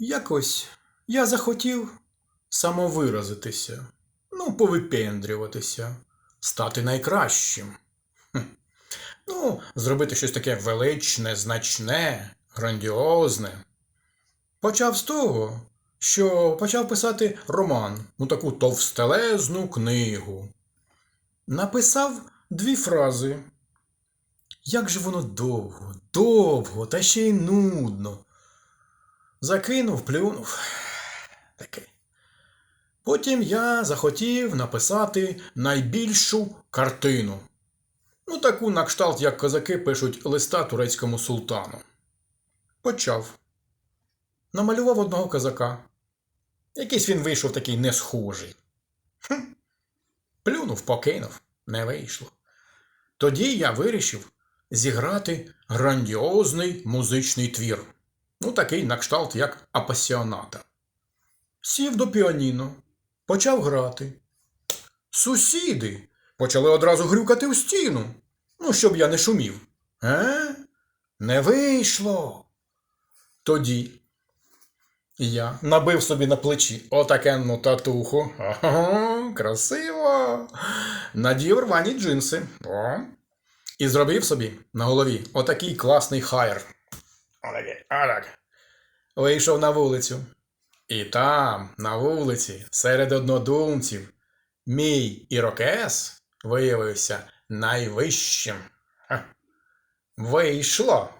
Якось я захотів самовиразитися, ну, повипендрюватися, стати найкращим. Хм. Ну, зробити щось таке величне, значне, грандіозне. Почав з того, що почав писати роман, ну таку товстелезну книгу. Написав дві фрази. Як же воно довго, довго, та ще й нудно. Закинув, плюнув. Таке. Потім я захотів написати найбільшу картину. Ну, таку на кшталт, як козаки пишуть листа турецькому султану. Почав. Намалював одного козака. Якийсь він вийшов такий не схожий. Хм. Плюнув, покинув, не вийшло. Тоді я вирішив зіграти грандіозний музичний твір. Ну, такий на кшталт, як апасіоната. Сів до піаніно, почав грати. Сусіди почали одразу грюкати в стіну. Ну, щоб я не шумів. Е? Не вийшло. Тоді я набив собі на плечі отакенну татуху. Ого, красиво. Надів рвані джинси. О. І зробив собі на голові отакий класний хайр. Отакий, отак. Вийшов на вулицю. І там, на вулиці, серед однодумців, мій ірокез виявився найвищим. Вийшло.